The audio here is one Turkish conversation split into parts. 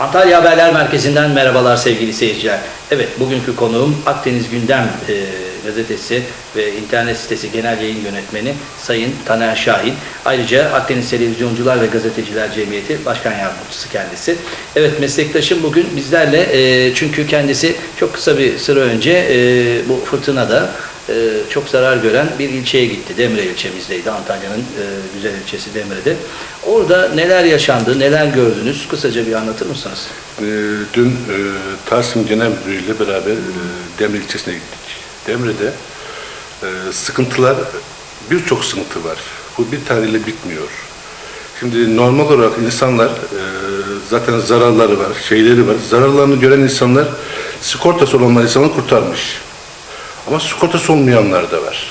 Antalya Haberler Merkezi'nden merhabalar sevgili seyirciler. Evet bugünkü konuğum Akdeniz Gündem e, gazetesi ve internet sitesi genel yayın yönetmeni Sayın Taner Şahin. Ayrıca Akdeniz Televizyoncular ve Gazeteciler Cemiyeti Başkan Yardımcısı kendisi. Evet meslektaşım bugün bizlerle e, çünkü kendisi çok kısa bir süre önce e, bu fırtınada e, çok zarar gören bir ilçeye gitti. Demre ilçemizdeydi. Antalya'nın e, güzel ilçesi Demre'de. Orada neler yaşandı, neler gördünüz? Kısaca bir anlatır mısınız? Ee, Dün e, Tarsim Genel Müdürü ile beraber e, Demre ilçesine gittik. Demre'de e, sıkıntılar, birçok sıkıntı var. Bu bir taneyle bitmiyor. Şimdi normal olarak insanlar e, zaten zararları var, şeyleri var. Zararlarını gören insanlar sigortası olanlar insanı kurtarmış. Ama sigortası olmayanlar da var.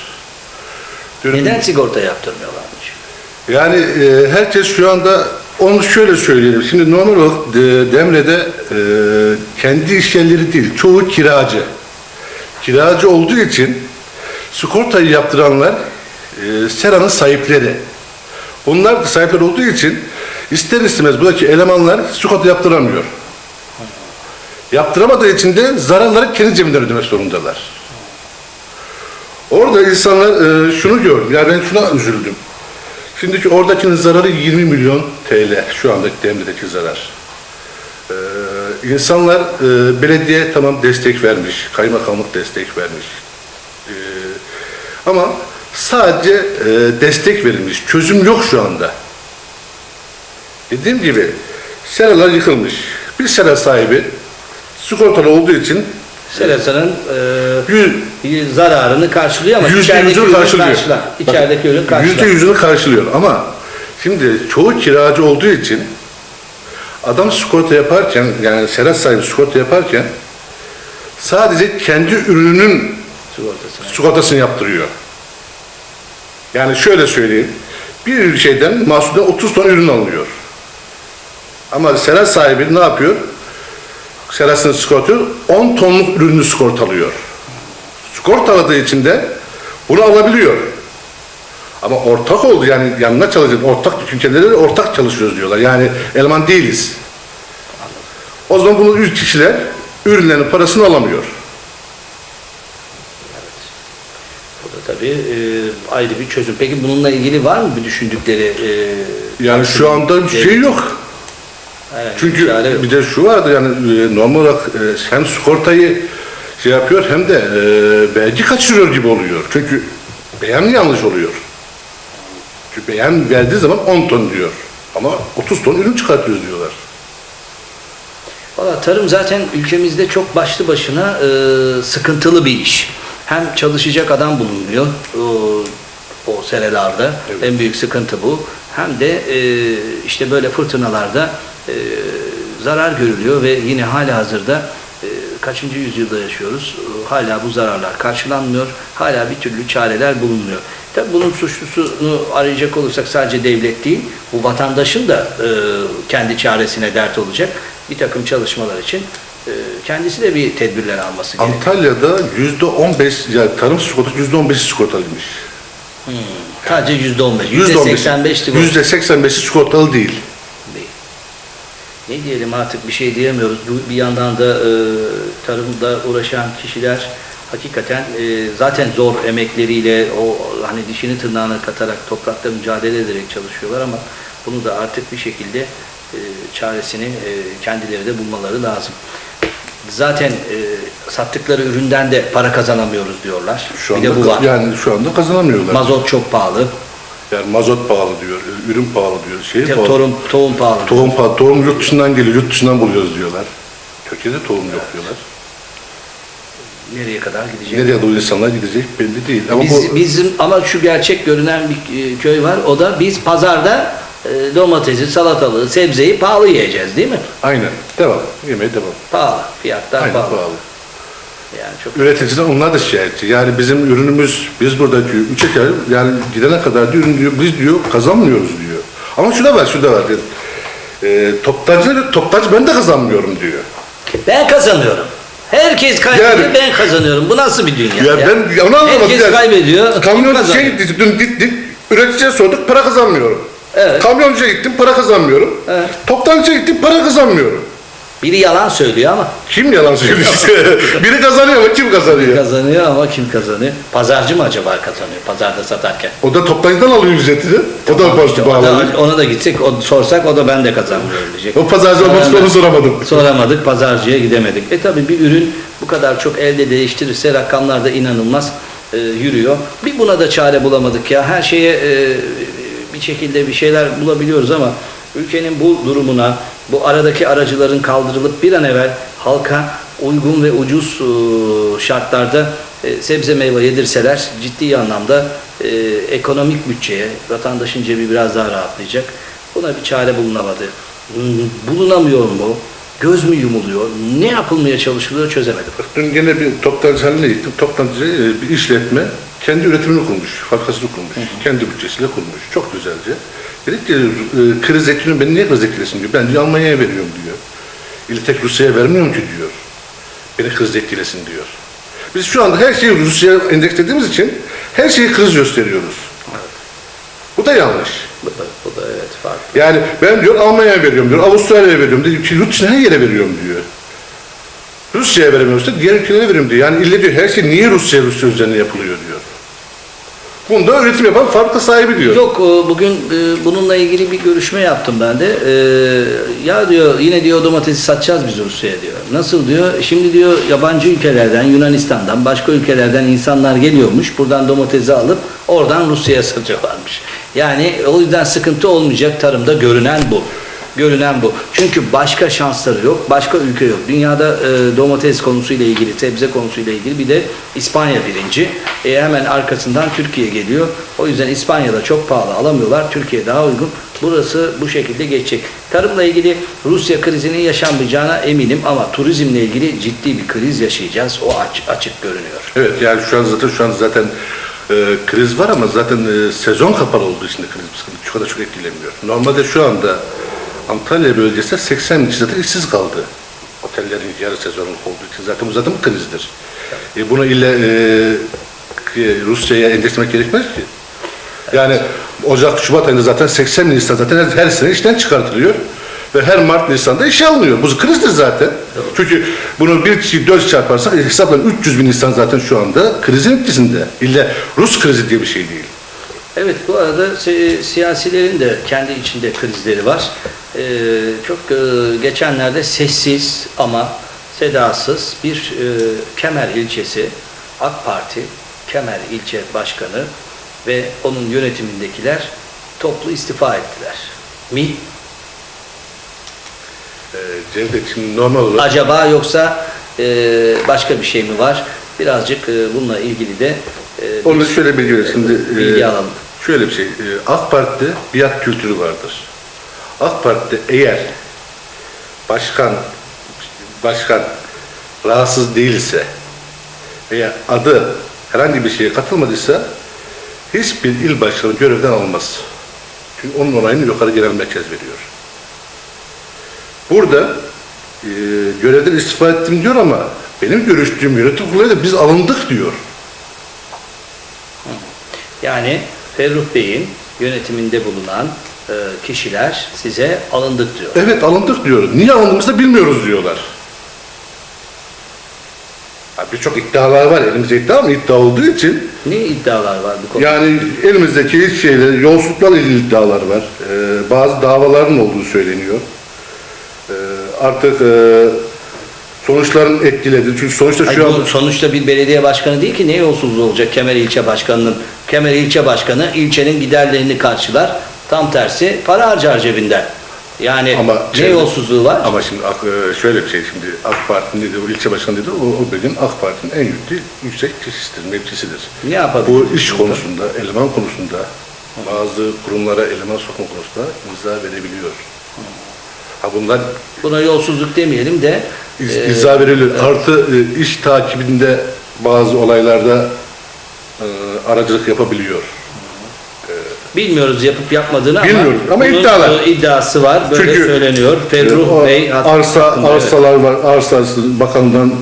Diyorum, Neden sigorta yaptırmıyorlarmış? yani e, herkes şu anda onu şöyle söyleyelim. Şimdi normal olarak e, Demre'de e, kendi iş yerleri değil, çoğu kiracı. Kiracı olduğu için sigortayı yaptıranlar e, seranın sahipleri. Onlar da sahipler olduğu için ister istemez buradaki elemanlar sigorta yaptıramıyor. Yaptıramadığı için de zararları kendi cebinden ödemek zorundalar. Orada insanlar e, şunu gördüm, yani ben şuna üzüldüm. Şimdiki oradakinin zararı 20 milyon TL şu andaki Demre'deki zarar. Ee, insanlar e, belediye tamam destek vermiş, kaymakamlık destek vermiş. Ee, ama sadece e, destek verilmiş, çözüm yok şu anda. Dediğim gibi seralar yıkılmış. Bir sera sahibi sigortalı olduğu için Serasının yüz, e, zararını karşılıyor ama Yüzde içerideki ürün karşılıyor. karşılar. İçerideki ürün karşılar. Yüzde yüzünü karşılıyor ama şimdi çoğu kiracı olduğu için adam sigorta yaparken yani serat sahibi sigorta yaparken sadece kendi ürününün sigortasını. sigortasını yaptırıyor. Yani şöyle söyleyeyim. Bir şeyden mahsulden 30 ton ürün alınıyor. Ama serat sahibi ne yapıyor? Serasını sigortalıyor. 10 tonluk ürünü sigortalıyor. Sigortaladığı için de bunu alabiliyor. Ama ortak oldu yani yanına çalışacak ortak ülkeleri ortak çalışıyoruz diyorlar. Yani eleman değiliz. O zaman bunu üç kişiler ürünlerin parasını alamıyor. Tabii e, ayrı bir çözüm. Peki bununla ilgili var mı bir düşündükleri? E, Yani şu anda bir şey yok. Bir Çünkü yok. bir de şu vardı yani e, normal olarak e, hem sigortayı şey yapıyor hem de e, vergi kaçırıyor gibi oluyor. Çünkü beyan yanlış oluyor. Çünkü beyan verdiği zaman 10 ton diyor. Ama 30 ton ürün çıkartıyoruz diyorlar. Valla tarım zaten ülkemizde çok başlı başına e, sıkıntılı bir iş. Hem çalışacak adam bulunmuyor o, o serelerde. Evet. En büyük sıkıntı bu. Hem de e, işte böyle fırtınalarda e, zarar görülüyor ve yine hala hazırda e, kaçıncı yüzyılda yaşıyoruz. E, hala bu zararlar karşılanmıyor. Hala bir türlü çareler bulunmuyor. Tabii bunun suçlusunu arayacak olursak sadece devlet değil, bu vatandaşın da e, kendi çaresine dert olacak bir takım çalışmalar için e, kendisi de bir tedbirler alması gerekiyor. Antalya'da yüzde 15 yani tarım sigortası yüzde 15 sigortalıymış. Sadece yüzde on beş, Yüzde yüzde 15 seksen beş Yüzde 85'i sigortalı değil. Ne diyelim artık bir şey diyemiyoruz. Bir yandan da e, tarımda uğraşan kişiler hakikaten e, zaten zor emekleriyle o hani dişini tırnağına katarak toprakta mücadele ederek çalışıyorlar ama bunu da artık bir şekilde e, çaresini e, kendileri de bulmaları lazım. Zaten e, sattıkları üründen de para kazanamıyoruz diyorlar. Şu bir de anda bu var. yani şu anda kazanamıyorlar. Mazot çok pahalı. Yani mazot pahalı diyor, ürün pahalı diyor, şey pahalı. Tohum, tohum pahalı. Tohum, pa- tohum yurt dışından geliyor, yurt dışından buluyoruz diyorlar. Türkiye'de tohum yok diyorlar. Nereye kadar gidecek? Nereye doğru insanlar gidecek belli değil. Ama Biz, bu bizim ama şu gerçek görünen bir e, köy var. O da biz pazarda e, domatesi, salatalığı, sebzeyi pahalı yiyeceğiz değil mi? aynen devam, yemeğe devam. Pahalı. Fiyatlar Aynen pahalı. pahalı. Yani çok Üreticiden onlar da şikayetçi. Yani bizim ürünümüz, biz burada diyor, üç ekar, yani gidene kadar diyor, ürün diyor, biz diyor kazanmıyoruz diyor. Ama şu da var, şu da var. diyor. E, toptancı, toptancı ben de kazanmıyorum diyor. ben kazanıyorum. Herkes kaybediyor, Yani- ben kazanıyorum. Bu nasıl bir dünya Ya, ben onu anlamadım. Herkes Yani kaybediyor. kim Kamyoncuya kazanıyor? gittik, dün gittik, üreticiye sorduk, para kazanmıyorum. Evet. Kamyoncuya gittim, para kazanmıyorum. Evet. Toptancıya gittim, para kazanmıyorum. Biri yalan söylüyor ama Kim yalan söylüyor işte? Biri kazanıyor ama kim kazanıyor? kazanıyor ama kim kazanıyor? Pazarcı mı acaba kazanıyor pazarda satarken? O da toptancıdan alıyor ücretini. O da Tamam, işte o da- bağlanıyor. ona da gitsek, o, sorsak o da ben de kazanmıyorum diyecek. O pazarcı olmak onu soramadım. Soramadık, pazarcıya gidemedik. E tabi bir ürün bu kadar çok elde değiştirirse rakamlar da inanılmaz e, yürüyor. Bir buna da çare bulamadık ya. Her şeye e, bir şekilde bir şeyler bulabiliyoruz ama ülkenin bu durumuna, bu aradaki aracıların kaldırılıp bir an evvel halka uygun ve ucuz e, şartlarda e, sebze meyve yedirseler ciddi anlamda e, ekonomik bütçeye, vatandaşın cebi biraz daha rahatlayacak. Buna bir çare bulunamadı. Bulunamıyor mu? Göz mü yumuluyor? Ne yapılmaya çalışılıyor çözemedim. Dün gene bir toptancı haline gittim. Toptancı e, bir işletme kendi üretimini kurmuş, fabrikasını kurmuş. Kendi bütçesiyle kurmuş. Çok güzelce. Dedik ki e, kriz etkilerini ben niye kriz etkilesin diyor. Ben diyor Almanya'ya veriyorum diyor. İlle tek Rusya'ya vermiyorum ki diyor. Beni kriz etkilesin diyor. Biz şu anda her şeyi Rusya'ya endekslediğimiz için her şeyi kriz gösteriyoruz. Bu da yanlış. Bu da, bu da evet farklı. Yani ben diyor Almanya'ya veriyorum diyor, Avustralya'ya veriyorum diyor, ki yurt her yere veriyorum diyor. Rusya'ya veremiyorsa diğer ülkelere veriyorum diyor. Yani ille diyor her şey niye Rusya Rusya üzerine yapılıyor diyor. Bunda üretim yapan fabrika sahibi diyor. Yok e, bugün e, bununla ilgili bir görüşme yaptım ben de. E, Ya diyor yine diyor domatesi satacağız biz Rusya'ya diyor. Nasıl diyor? Şimdi diyor yabancı ülkelerden, Yunanistan'dan, başka ülkelerden insanlar geliyormuş. Buradan domatesi alıp oradan Rusya'ya satıyorlarmış. Yani o yüzden sıkıntı olmayacak tarımda görünen bu. Görünen bu. Çünkü başka şansları yok, başka ülke yok. Dünyada e, domates konusuyla ilgili, sebze konusuyla ilgili bir de İspanya birinci. E, hemen arkasından Türkiye geliyor. O yüzden İspanya'da çok pahalı alamıyorlar. Türkiye daha uygun. Burası bu şekilde geçecek. Tarımla ilgili Rusya krizinin yaşanmayacağına eminim ama turizmle ilgili ciddi bir kriz yaşayacağız. O aç, açık görünüyor. Evet yani şu an zaten şu an zaten e, kriz var ama zaten e, sezon kapalı olduğu için de kriz sıkıntı şu kadar çok etkilemiyor. Normalde şu anda Antalya bölgesi 80 bin kişi zaten işsiz kaldı. Otellerin yarı sezonu olduğu için zaten bu zaten bir krizdir. E, bunu ille e, Rusya'ya endekslemek gerekmez ki. Yani Ocak, Şubat ayında zaten 80 bin insan zaten her, her sene işten çıkartılıyor. Ve her Mart, Nisan'da işe alınıyor. Bu krizdir zaten. Çünkü bunu bir kişi dört çarparsak hesapla 300 bin insan zaten şu anda krizin etkisinde. İlla Rus krizi diye bir şey değil. Evet bu arada si- siyasilerin de kendi içinde krizleri var. Ee, çok e, geçenlerde sessiz ama sedasız bir e, Kemer ilçesi AK Parti Kemer ilçe başkanı ve onun yönetimindekiler toplu istifa ettiler. Mi? Ee, Cevdet şimdi normal olarak Acaba yoksa e, başka bir şey mi var? Birazcık e, bununla ilgili de e, onu bir şöyle bilgi vereyim. Şimdi e, bilgi alalım. şöyle bir şey. e, AK Parti'de biat kültürü vardır. AK Parti'de eğer başkan başkan rahatsız değilse veya adı herhangi bir şeye katılmadıysa hiçbir il başkanı görevden alınmaz. Çünkü onun onayını yukarı genel merkez veriyor. Burada e, görevden istifa ettim diyor ama benim görüştüğüm yönetim kuruluyla biz alındık diyor. Yani Ferruh Bey'in yönetiminde bulunan kişiler size alındık diyor. Evet alındık diyor. Niye alındığımızı bilmiyoruz diyorlar. Birçok iddialar var. Elimizde iddia mı? İddia olduğu için Ne iddialar var bu konuda? yani elimizdeki hiç şeyler, yolsuzluklarla ilgili iddialar var. Ee, bazı davaların olduğu söyleniyor. Ee, artık e, sonuçların etkiledi. Çünkü sonuçta şu an sonuçta bir belediye başkanı değil ki ne yolsuzluğu olacak Kemer ilçe başkanının. Kemer ilçe başkanı ilçenin giderlerini karşılar. Tam tersi para harcar cebinden. Yani Ama ne yolsuzluğu var? Ama şimdi e, şöyle bir şey şimdi AK Parti'nin dedi, o ilçe başkanı dedi, o, o bölgenin AK Parti'nin en yüklü, yüksek kişisidir, mevkisidir. Ne yapabilir? Bu iş konusunda, eleman konusunda, bazı kurumlara eleman sokma konusunda imza verebiliyor. Ha bunlar Buna yolsuzluk demeyelim de iz, e, imza verilir. Artı e, iş takibinde bazı olaylarda e, aracılık yapabiliyor. Bilmiyoruz yapıp yapmadığını Bilmiyoruz ama bunun, iddialar. e, iddiası var. Böyle Çünkü, söyleniyor. Ferruh O Bey arsa Evet. arsalar var. Arsası bakandan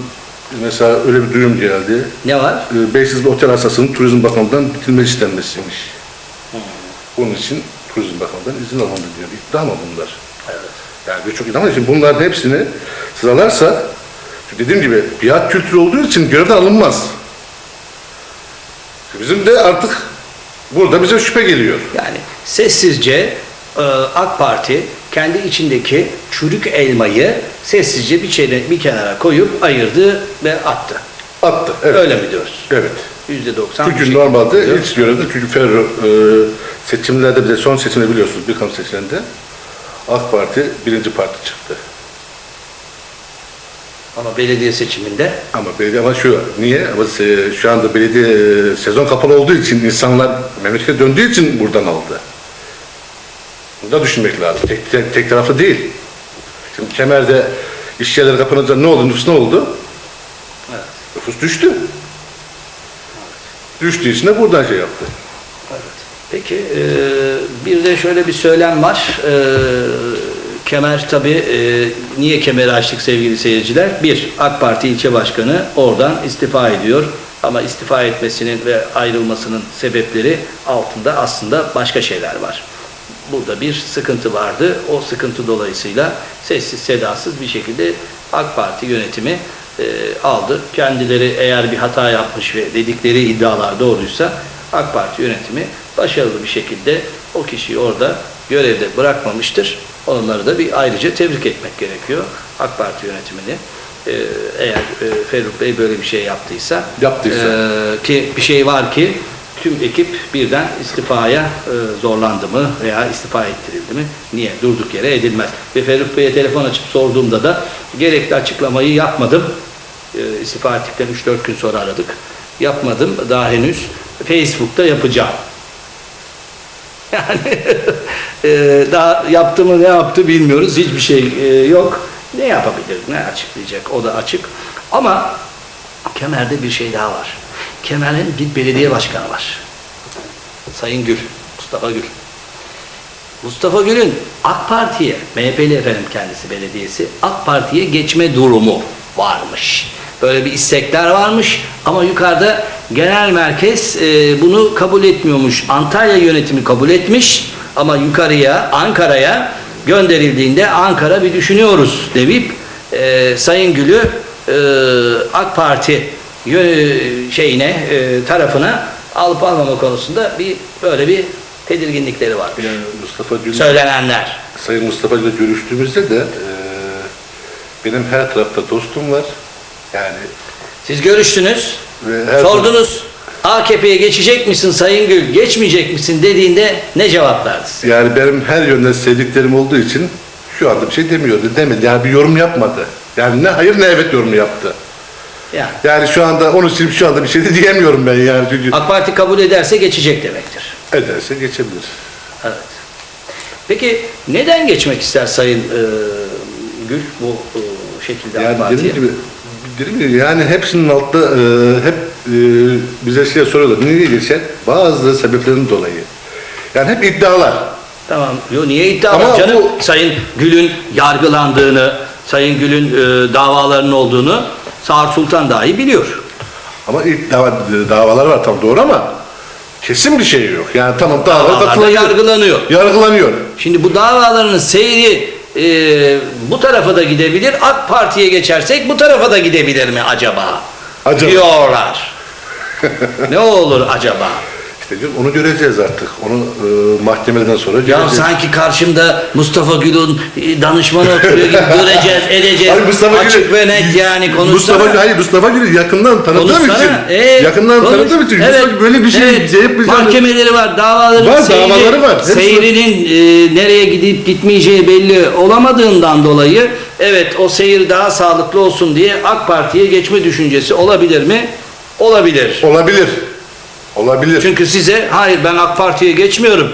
mesela öyle bir duyum geldi. Ne var? E, Beysiz bir otel arsasının Turizm Bakanlığı'ndan bitilmesi istenmesiymiş. Bunun için Turizm Bakanlığı'ndan izin alındı diyor. İddia mı bunlar? Evet. Yani birçok iddia var. Şimdi bunların hepsini sıralarsa çünkü dediğim gibi biat kültürü olduğu için görevden alınmaz. Bizim de artık burada bize şüphe geliyor. Yani sessizce e, AK Parti kendi içindeki çürük elmayı sessizce bir, çene- bir kenara koyup ayırdı ve attı. Attı. Evet. Öyle mi diyoruz? Evet. Yüzde doksan. Çünkü normalde hiç görevde çünkü Ferro e, seçimlerde bir de son seçimde biliyorsunuz bir kamu seçimlerinde AK Parti birinci parti çıktı. Ama belediye seçiminde Ama belediye ama şu niye? Ama se- şu anda belediye e, sezon kapalı olduğu için insanlar memlekete döndüğü için buradan aldı. Bunu da düşünmek lazım. Tek, tek, tek taraflı değil. Şimdi Kemer'de iş yerleri kapanınca ne oldu? Nüfus ne oldu? Evet. Nüfus düştü. Düştüğü için de buradan şey yaptı. Evet. Peki e, bir de şöyle bir söylem var. E, Kemer tabii e, niye Kemer'i açtık sevgili seyirciler? Bir, AK Parti ilçe başkanı oradan istifa ediyor. Ama istifa etmesinin ve ayrılmasının sebepleri altında aslında başka şeyler var. Burada bir sıkıntı vardı. O sıkıntı dolayısıyla sessiz sedasız bir şekilde AK Parti yönetimi e, aldı. Kendileri eğer bir hata yapmış ve dedikleri iddialar doğruysa AK Parti yönetimi başarılı bir şekilde o kişiyi orada görevde bırakmamıştır. Onları da bir ayrıca tebrik etmek gerekiyor. AK Parti yönetimini. Ee, eğer e, Ferruh Bey böyle bir şey yaptıysa, Yaptıysa. e, ki bir şey var ki tüm ekip birden istifaya e, zorlandı mı veya istifa ettirildi mi? Niye? Durduk yere edilmez. Ve Ferruh Bey'e telefon açıp sorduğumda da gerekli açıklamayı yapmadım. E, istifa ettikten 3-4 gün sonra aradık. Yapmadım daha henüz. Facebook'ta yapacağım. Yani e, daha yaptı mı ne yaptı bilmiyoruz. Hiçbir şey e, yok. Ne yapabilir, ne açıklayacak o da açık. Ama Kemer'de bir şey daha var. Kemer'in bir belediye başkanı var. Sayın Gül, Mustafa Gül. Mustafa Gül'ün AK Parti'ye, MHP'li efendim kendisi belediyesi, AK Parti'ye geçme durumu varmış. Böyle bir istekler varmış ama yukarıda genel merkez e, bunu kabul etmiyormuş. Antalya yönetimi kabul etmiş ama yukarıya, Ankara'ya gönderildiğinde Ankara bir düşünüyoruz deyip e, Sayın Gül'ü e, AK Parti şeyine, e, tarafına alıp almama konusunda bir böyle bir tedirginlikleri var. Yani Mustafa Gül, Söylenenler. Sayın Mustafa Gül'le görüştüğümüzde de e, benim her tarafta dostum var. Yani Siz görüştünüz, her sordunuz. AKP'ye geçecek misin Sayın Gül, geçmeyecek misin dediğinde ne cevap verdi size? Yani benim her yönden sevdiklerim olduğu için şu anda bir şey demiyordu. Demedi. Yani bir yorum yapmadı. Yani ne hayır ne evet yorumu yaptı. Yani Yani şu anda onun için şu anda bir şey de diyemiyorum ben yani. Çünkü AK Parti kabul ederse geçecek demektir. ederse geçebilir. Evet. Peki neden geçmek ister Sayın e, Gül bu e, şekilde AK Yani Parti'ye? dediğim gibi dedim ya yani hepsinin altta e, hep e, bize şey soruyorlar. Niye geçer? Bazı sebeplerin dolayı. Yani hep iddialar. Tamam. Yo, niye iddia Ama var canım? bu- Sayın Gül'ün yargılandığını, Sayın Gül'ün e, davalarının olduğunu Sağır Sultan dahi biliyor. Ama ilk dava, davalar var tam doğru ama kesin bir şey yok. Yani tamam davalar Davalarda katılabilir. yargılanıyor. Yargılanıyor. Şimdi bu davaların seyri e, bu tarafa da gidebilir. AK Parti'ye geçersek bu tarafa da gidebilir mi acaba? Acaba. Diyorlar. ne olur acaba? İşte diyorum, onu göreceğiz artık. Onu e, mahkemelerden sonra Ya göreceğiz. sanki karşımda Mustafa Gül'ün e, danışmanı oturuyor gibi göreceğiz, edeceğiz. Hayır, Mustafa Açık Gül'ü- ve net yani konuşsana. Mustafa, hayır Mustafa Gül'ü yakından tanıdığım için. Konuşsana. Ee, yakından konuş. tanıdığım için. Evet, Mustafa böyle bir şey evet. yapmayacağını- Mahkemeleri var, davaları var. Hepsi var. seyrinin e, nereye gidip gitmeyeceği belli olamadığından dolayı evet o seyir daha sağlıklı olsun diye AK Parti'ye geçme düşüncesi olabilir mi? Olabilir. Olabilir. Olabilir. Çünkü size hayır ben AK Parti'ye geçmiyorum.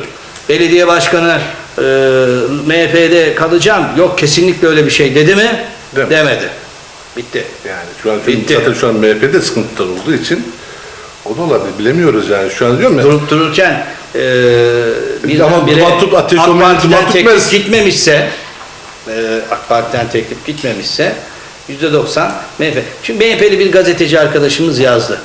Belediye başkanı e, MHP'de kalacağım. Yok kesinlikle öyle bir şey dedi mi? Demedi. Demedi. Bitti. Yani şu an Bitti. zaten şu an MHP'de sıkıntılar olduğu için o da olabilir. Bilemiyoruz yani. Şu an diyorum ya. Durup dururken e, Ama birdenbire duman tut- ateş AK Parti'den teklif gitmemişse e, AK Parti'den teklif gitmemişse %90 MHP. Şimdi MHP'li bir gazeteci arkadaşımız yazdı.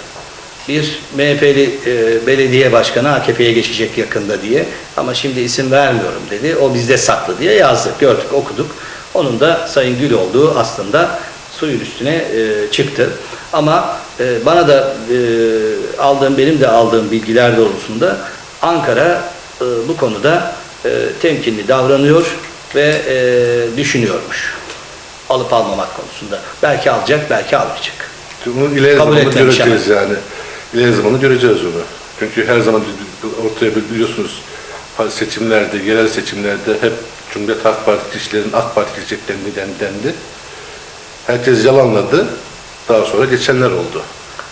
Bir MHP'li e, belediye başkanı AKP'ye geçecek yakında diye ama şimdi isim vermiyorum dedi. O bizde saklı diye yazdık, gördük, okuduk. Onun da Sayın Gül olduğu aslında suyun üstüne e, çıktı. Ama e, bana da e, aldığım, benim de aldığım bilgiler doğrultusunda Ankara e, bu konuda e, temkinli davranıyor ve e, düşünüyormuş. Alıp almamak konusunda. Belki alacak, belki almayacak. Bunu ileri Kabul zamanda etmemiş göreceğiz yani. İleri zamanda göreceğiz onu. Çünkü her zaman ortaya biliyorsunuz seçimlerde, yerel seçimlerde hep Cumhuriyet Halk Partisi kişilerin AK Parti gideceklerini dendi. Herkes yalanladı. Daha sonra geçenler oldu.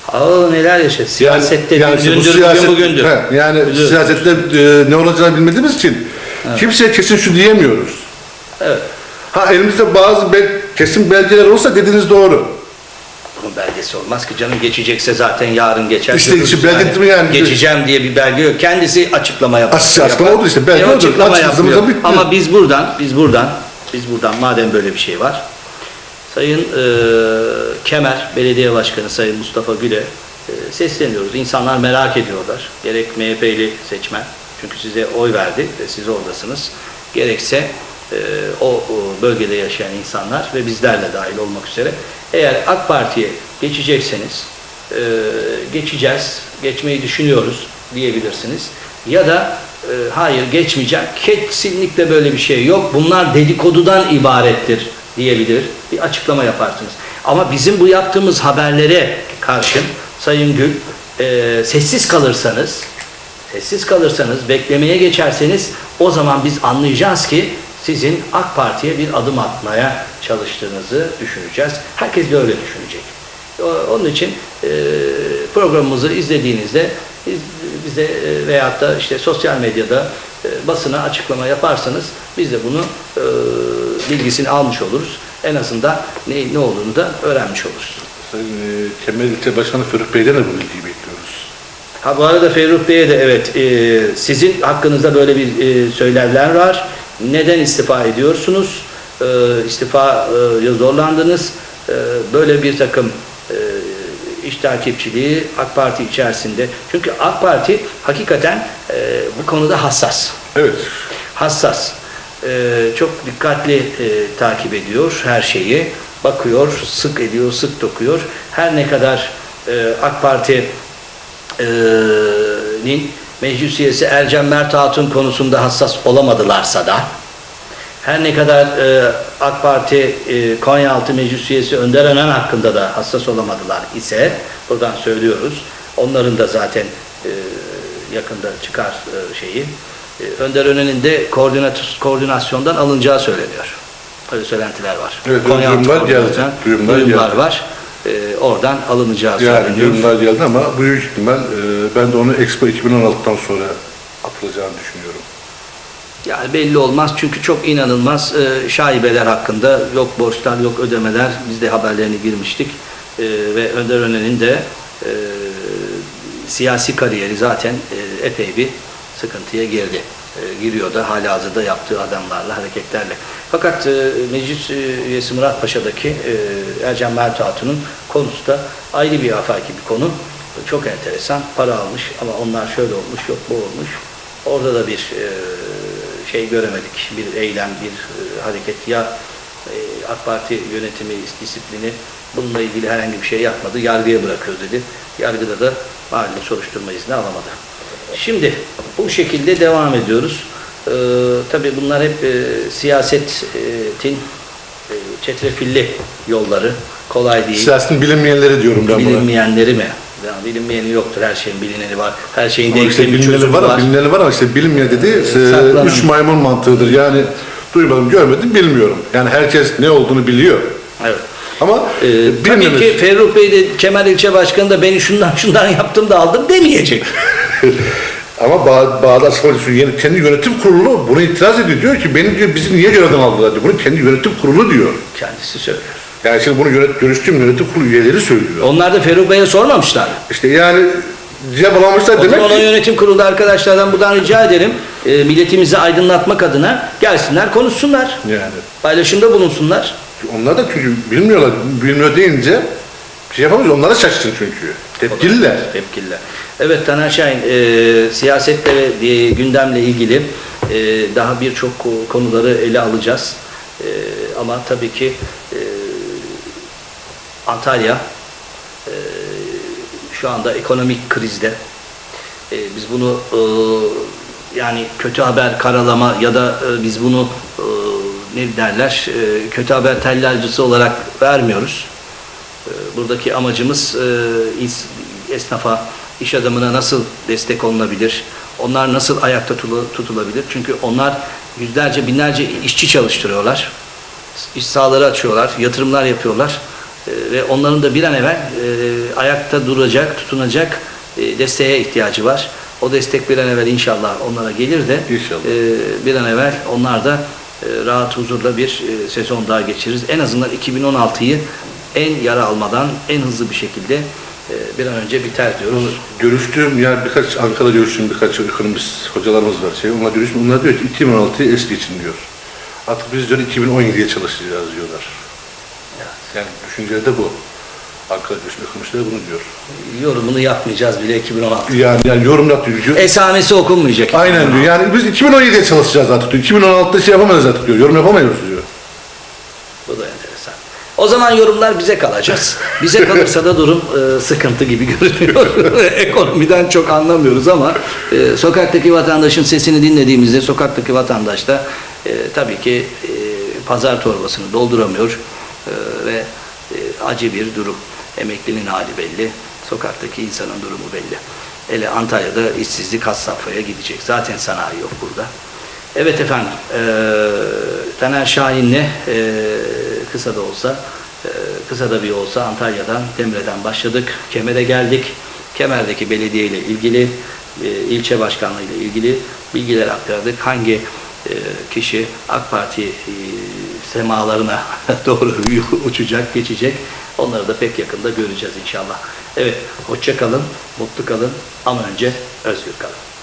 Aa, neler yaşadı. Siyasette yani bu dündür, siyaset- bugün bugündür. He, yani Biliyoruz. siyasette e, ne olacağını bilmediğimiz için kimseye kesin şu diyemiyoruz. Evet. Ha elimizde bazı bel, kesin belgeler olsa dediğiniz doğru. Bunun belgesi olmaz ki canım geçecekse zaten yarın geçer. İşte görürüz değil mi yani? Geçeceğim diye bir belge yok. Kendisi açıklama yapar. Açık- açıklama oldu işte, belge E, açıklama yapmıyor. Ama biz buradan, biz buradan, biz buradan madem böyle bir şey var. Sayın e, Kemer Belediye Başkanı Sayın Mustafa Gül'e e, sesleniyoruz. İnsanlar merak ediyorlar. Gerek MHP'li seçmen çünkü size oy verdi ve siz oradasınız. Gerekse e, o, bölgede yaşayan insanlar ve bizler de dahil olmak üzere eğer AK Parti'ye geçecekseniz e, geçeceğiz, geçmeyi düşünüyoruz diyebilirsiniz. Ya da e, hayır geçmeyeceğim, kesinlikle böyle bir şey yok, bunlar dedikodudan ibarettir diyebilir, bir açıklama yaparsınız. Ama bizim bu yaptığımız haberlere karşın Sayın Gül, sessiz kalırsanız, sessiz kalırsanız, beklemeye geçerseniz o zaman biz anlayacağız ki sizin AK Parti'ye bir adım atmaya çalıştığınızı düşüneceğiz. Herkes de öyle düşünecek. Onun için e, programımızı izlediğinizde biz- bize e, veyahut da işte sosyal medyada e, basına açıklama yaparsanız biz de bunu bilgisini almış oluruz. En azından ne, ne olduğunu da öğrenmiş oluruz. Sayın Kemal İlçe Başkanı Ferruh Bey'den de bu bilgiyi bekliyoruz. Ha bu arada Ferruh Bey'e de evet e, sizin hakkınızda böyle bir e, söylemler var. Neden istifa ediyorsunuz? E, istifaya zorlandınız. E, böyle bir takım e, iş takipçiliği AK Parti içerisinde. Çünkü AK Parti hakikaten e, bu konuda hassas Evet. hassas. Ee, çok dikkatli e, takip ediyor her şeyi. Bakıyor, sık ediyor, sık dokuyor. Her ne kadar e, AK Parti'nin meclis üyesi Ercan Mert Hatun konusunda hassas olamadılarsa da her ne kadar e, AK Parti e, Konyaaltı Meclis Üyesi Önder Önen hakkında da hassas olamadılar ise buradan söylüyoruz. Onların da zaten e, yakında çıkar e, şeyi. E, Önder Önen'in de koordinat koordinasyondan alınacağı söyleniyor. Öyle söylentiler var. Evet, Konyaaltı duyumlar geldi, duyumlar duyumlar var. Oradan alınacağı Yani durumlar geldi ama büyük ihtimal e, ben de onu Expo 2016'dan sonra atılacağını düşünüyorum. Yani belli olmaz çünkü çok inanılmaz e, şaibeler hakkında yok borçlar yok ödemeler biz de haberlerini girmiştik E, ve Önder Önen'in de e, siyasi kariyeri zaten e, epey bir sıkıntıya girdi. E, giriyor da hala hazırda yaptığı adamlarla hareketlerle. Fakat e, meclis e, üyesi Murat Paşa'daki e, Ercan Mert Hatun'un konusu da ayrı bir afaki bir konu. Çok enteresan. Para almış ama onlar şöyle olmuş yok bu olmuş. Orada da bir e, şey göremedik. Bir eylem, bir e, hareket. Ya AK Parti yönetimi, disiplini bununla ilgili herhangi bir şey yapmadı. Yargıya bırakıyoruz dedi. Yargıda da malum soruşturma izni alamadı. Şimdi bu şekilde devam ediyoruz. Ee, tabii bunlar hep e, siyasetin e, çetrefilli yolları. Kolay değil. Siyasetin bilinmeyenleri diyorum ben buna. Bilinmeyenleri mi? Ya bilinmeyeni yoktur. Her şeyin bilineni var. Her şeyin Ama işte çözümü var, var. bilineni var ama işte bilinmeyen dediği e, üç maymun mantığıdır. Yani duymadım, görmedim, bilmiyorum. Yani herkes ne olduğunu biliyor. Evet. Ama Ee, e, tabii bilmemiz- ki Ferruh Bey de Kemal İlçe Başkanı da beni şundan şundan yaptım da aldım demeyecek. Ama bazı, bazı açıklamacı yeni kendi yönetim kurulu bunu itiraz ediyor. Diyor ki beni diyor bizi niye görevden aldılar diyor. Bunu kendi yönetim kurulu diyor. Kendisi söylüyor. Yani şimdi bunu yönet, görüştüğüm yönetim kurulu üyeleri söylüyor. Onlar da Ferruh Bey'e sormamışlar. İşte yani cevap alamamışlar demek ki. yönetim kurulu arkadaşlardan buradan rica ederim. E, milletimizi aydınlatmak adına gelsinler konuşsunlar. Yani Paylaşımda bulunsunlar. onlar da çünkü bilmiyorlar. Bilmiyor deyince şey yapamıyoruz. Onlara şaşsın çünkü. Tepkililer. Tepkililer. Evet Taner Şahin, e, siyasetle ve e, gündemle ilgili e, daha birçok ko- konuları ele alacağız. E, ama tabii ki e, Antalya e, şu anda ekonomik krizde. E, biz bunu e, yani kötü haber karalama ya da e, biz bunu e, ne derler e, kötü haber tellalcısı olarak vermiyoruz. E, buradaki amacımız e, esnafa, iş adamına nasıl destek olunabilir? Onlar nasıl ayakta tutulabilir? Çünkü onlar yüzlerce, binlerce işçi çalıştırıyorlar. İş sahaları açıyorlar, yatırımlar yapıyorlar. E, ve onların da bir an evvel e, ayakta duracak, tutunacak e, desteğe ihtiyacı var. O destek bir an evvel inşallah onlara gelir de İnşallah. e, bir an evvel onlar da e, rahat huzurla bir e, sezon daha geçiririz. En azından 2016'yı en yara almadan en hızlı bir şekilde bir an önce biter diyoruz. Görüştüğüm yani birkaç Ankara'da görüştüğüm birkaç ekonomist hocalarımız var. Şey, onlar görüştüm. Onlar diyor ki 2016'yı es geçin diyor. Artık biz diyor 2017'ye çalışacağız diyorlar. Yani düşünceleri de bu. Ankara görüşüm ekonomistleri bunu diyor. Yorumunu yapmayacağız bile 2016. Yani, yani yorum yapıyor. diyor. Esamesi okunmayacak. Aynen diyor. Yani biz 2017'ye çalışacağız artık diyor. 2016'da şey yapamayız artık diyor. Yorum yapamayız diyor. O zaman yorumlar bize kalacağız. Bize kalırsa da durum e, sıkıntı gibi görünüyor. Ekonomiden çok anlamıyoruz ama e, sokaktaki vatandaşın sesini dinlediğimizde sokaktaki vatandaş da e, tabii ki e, pazar torbasını dolduramıyor e, ve e, acı bir durum. Emeklinin hali belli, sokaktaki insanın durumu belli. Hele Antalya'da işsizlik has safhaya gidecek. Zaten sanayi yok burada. Evet efendim, e, Taner Şahin'le e, kısa da olsa, e, kısa da bir olsa Antalya'dan, Demre'den başladık. Kemer'e geldik. Kemer'deki belediye ile ilgili, e, ilçe başkanlığı ile ilgili bilgiler aktardık. Hangi e, kişi AK Parti e, semalarına doğru uçacak, geçecek. Onları da pek yakında göreceğiz inşallah. Evet, hoşça kalın, mutlu kalın ama önce özgür kalın.